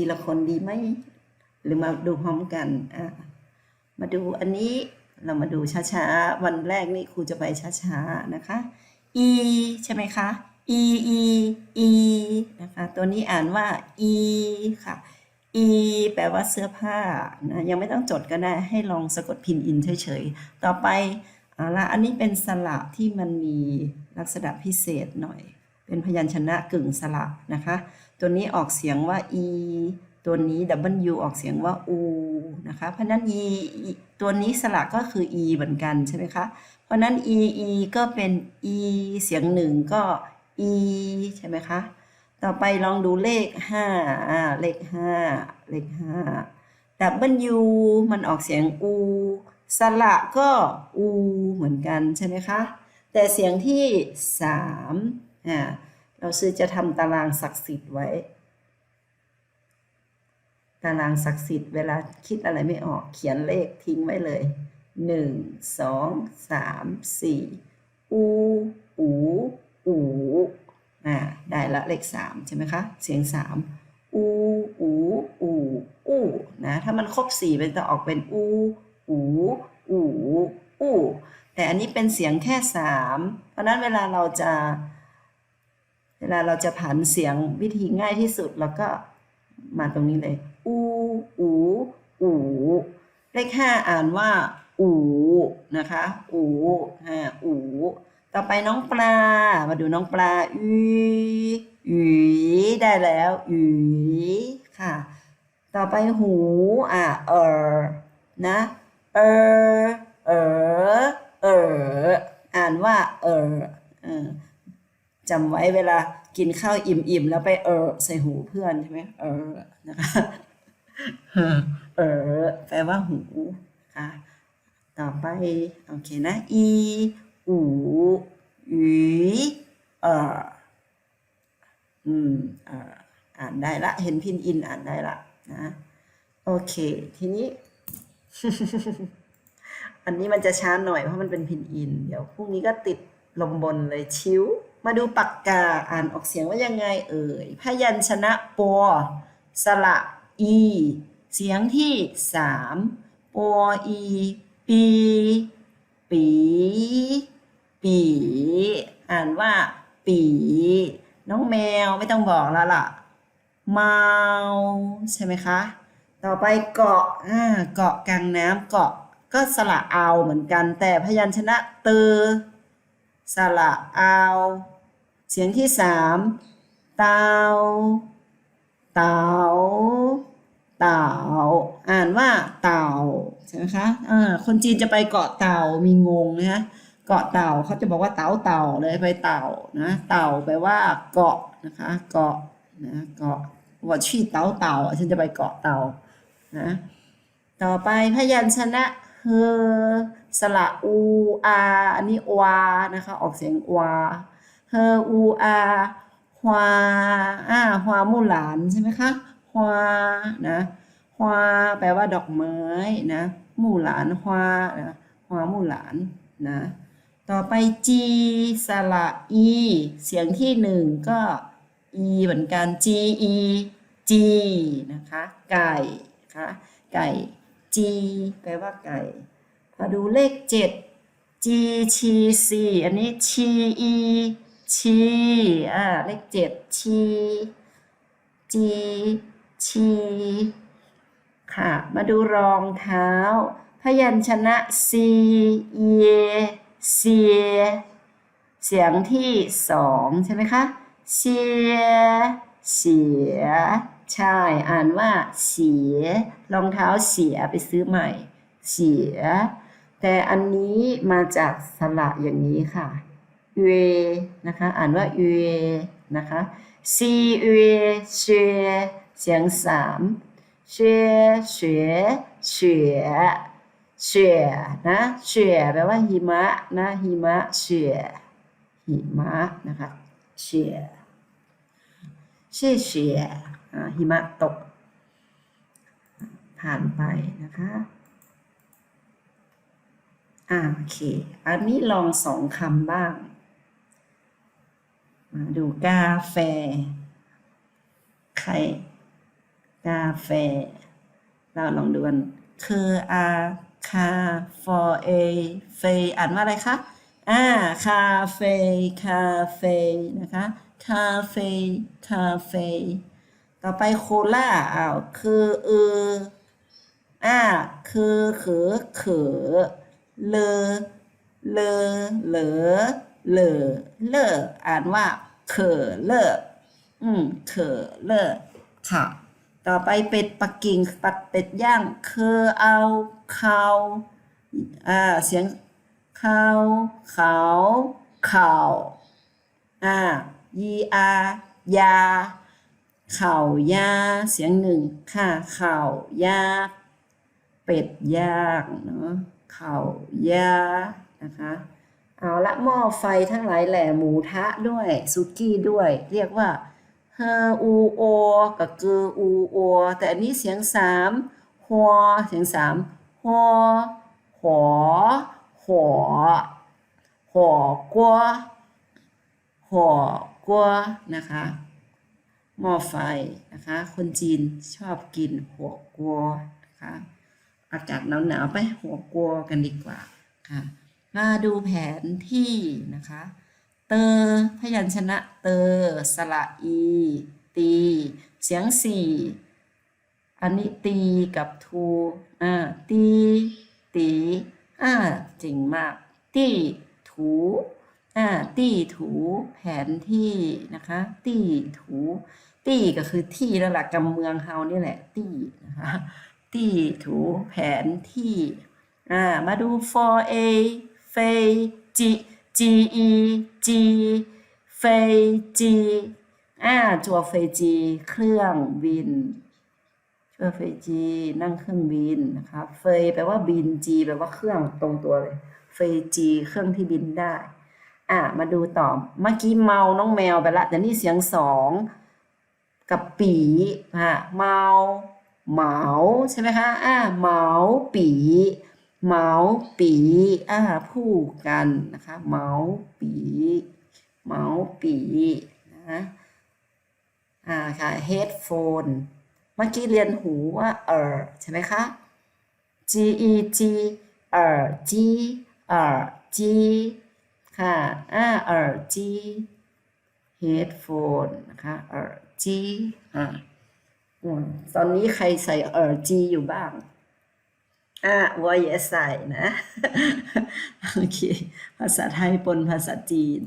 ทีละคนดีไหมหรือมาดูพร้อมกันอะมาดูอันนี้เรามาดูช้าๆ วันแรกนี่ครูจะไปช้าๆนะคะ e ใช่ไหมคะ e e e นะคะตัวนี้อ่านว่า e ค่ะ e แปลว่าเสื้อผ้านะยังไม่ต้องจดก็ได้ให้ลองสะกดพินอินเฉยๆ ต่อไปเอาละอันนี้เป็นสระที่มันมีลักษณะพิเศษหน่อย เป็นพยัญชนะกึ่งสระนะคะ ตัวนี้ออกเสียงว่า e ตัวนี้ w ออกเสียงว่า u นะคะ เพราะนั้น e ตัวนี้สระก็คือ e เหมือนกันใช่ไหมคะ เพราะนั้น e e ก็เป็น e เสียงหนึ่งก็ e ใช่ไหมคะ ต่อไปลองดูเลขห้าอ่าเลขห้าเลขห้า W มันออกเสียง u สระก็ u เหมือนกันใช่ไหมคะ แต่เสียงที่สามอ่า เราซื้อจะทำตารางศักดิ์สิทธิ์ไว้ ตารางศักดิ์สิทธิ์เวลาคิดอะไรไม่ออกเขียนเลขทิ้งไว้เลยหนึ่งสองสามสี่อูอูอูอ่าได้ละเลขสามใช่ไหมคะ เสียงสามอูอูอูอูนะถ้ามันครบสี่มันจะออกเป็นอูอูอูอูแต่อันนี้เป็นเสียงแค่สามเพราะนั้นเวลาเราจะ เวลาเราจะผันเสียงวิธีง่ายที่สุดเราก็มาตรงนี้เลย อูอูอูเลขห้าอ่านว่า อูนะคะ อูห้าอูต่อไปน้องปลา มาดูน้องปลาอืออือได้แล้วอือค่ะ ต่อไปหูอะเออนะเออเออเอออ่านว่าเออเออจำไว้เวลา กินข้าวอิ่มๆแล้วไปเออใส่หูเพื่อนใช่ไหมเออนะคะเออแปลว่าหูค่ะต่อไปโอเคนะอีอูอีเอออืมเอออ่านได้ละเห็นพินอินอ่านได้ละนะโอเค ทีนี้ อันนี้มันจะช้าหน่อยเพราะมันเป็นพินอิน เดี๋ยวพรุ่งนี้ก็ติดลมบนเลยชิว มาดูปากกาอ่านออกเสียงว่ายังไงเอ่ยพยัญชนะปอสระอี เสียงที่สามปออีปีปีปีอ่านว่า ปี น้องแมวไม่ต้องบอกแล้วล่ะเมาใช่ไหมคะ ต่อไปเกาะอ่าเกาะกลางน้ำเกาะก็สระเอาเหมือนกัน แต่พยัญชนะเตอ สระเอา เสียงที่สามเตาเตาเต่า อ่านว่าเต่าใช่ไหมคะอ่าคนจีนจะไปเกาะเต่ามีงงนะฮะเกาะเต่าเขาจะบอกว่าเต่าเต่าเลยไปเต่านะ เต่าแปลว่าเกาะนะคะ เกาะนะเกาะว่าชื่เต่าเต่าฉันจะไปเกาะเต่านะ ต่อไปพยัญชนะเฮอ สระอูอาอันนี้วานะคะ ออกเสียงวาเฮออูอาฮวาอ่าฮวามู่หลานใช่ไหมคะฮวานะฮวาแปลว่าดอกไม้นะมู่หลานฮวานะฮวามู่หลานนะต่อไปจีสระอีเสียงที่หนึ่งก็อีเหมือนกันจีอีจีนะคะไก่นะคะไก่จีแปลว่าไก่ พอดูเลขเจ็ด G ชีซีอันนี้ชีอีชีอ่าเลขเจ็ดชีจีชีค่ะ มาดูรองเท้า พยัญชนะซีเอเซียเสียงที่สองใช่ไหมคะ เสีย เสีย ใช่ อ่านว่าเสีย รองเท้าเสียไปซื้อใหม่ เสีย แต่อันนี้มาจากสระอย่างนี้ค่ะเวนะคะ อ่านว่าเวนะคะซีเวเชเสียงสามเชเฉเฉเฉนะเฉแปลว่าหิมะนะหิมะเฉหิมะนะคะเฉเฉเฉอ่าหิมะตก ผ่านไปนะคะ อ่าโอเค อันนี้ลองสองคำบ้าง มาดูกาแฟใครกาแฟ เราลองดูกันคืออาคาฟอเอเฟอ่านว่าอะไรคะอ่าคาเฟคาเฟนะคะ คาเฟคาเฟ ต่อไปโคล่าอ้าวคือเอออ่าคือเขอเขอ เลอเลอเหลอเลอเลออ่านว่าเขอเลออืมเขอเลอค่ะ ต่อไปเป็ดปักกิ่งปัดเป็ดย่างเคอเอาเขาอ่าเสียงเขาเขาเขาอ่ายีอายา เข่ายาเสียงหนึ่งค่ะเข่ายาเป็ดย่างเนาะ เข่ายานะคะเอาละหม้อไฟทั้งหลายแหล่หมูทะด้วยซุกี้ด้วย เรียกว่าเฮออูโอกับเกออูโอแต่อันนี้เสียงสามหัวเสียงสามหัวหัวหัวหัวกัวหัวกัวนะคะหม้อไฟนะคะ คนจีนชอบกินหัวกัวนะคะ อากาศหนาวๆไปหัวกัวกันดีกว่าค่ะมาดูแผนที่นะคะ เตอพยัญชนะเตอสระอี ตี เสียงสี่อันนี้ตีกับทูอ่าตีตีอ่าเจ๋งมาก ตีถูอ่าตีถูแผนที่นะคะ ตีถู ตีก็คือที่แล้วล่ะกำเมืองเฮานี่แหละ ตีนะคะ ตีถูแผนที่อ่ามาดู for a เฟยจี G E G เฟยจีอ่าจัวเฟยจี เครื่องบินจัวเฟยจีนั่งเครื่องบินนะคะเฟยแปลว่าบินจีแปลว่าเครื่องตรงตัวเลยเฟยจีเครื่องที่บินได้อ่ามาดูต่อเมื่อกี้เมาน้องแมวไปละแต่นี่เสียงสองกับปีอ่าเมา เหมาใช่ไหมคะอ่าเหมาปีเหมาปีอ่าผู้กันนะคะเหมาปีเหมาปีนะอ่าค่ะ headphone เมื่อกี้เรียนหูว่าเออใช่ไหมคะ G E G เออ G เออ G ค่ะอ่าเออ G headphone นะคะเออ G อ่า ตอนนี้ใครใส่เออจีอยู่บ้าง อะวอยใส่นะ โอเค ภาษาไทยปนภาษาจีน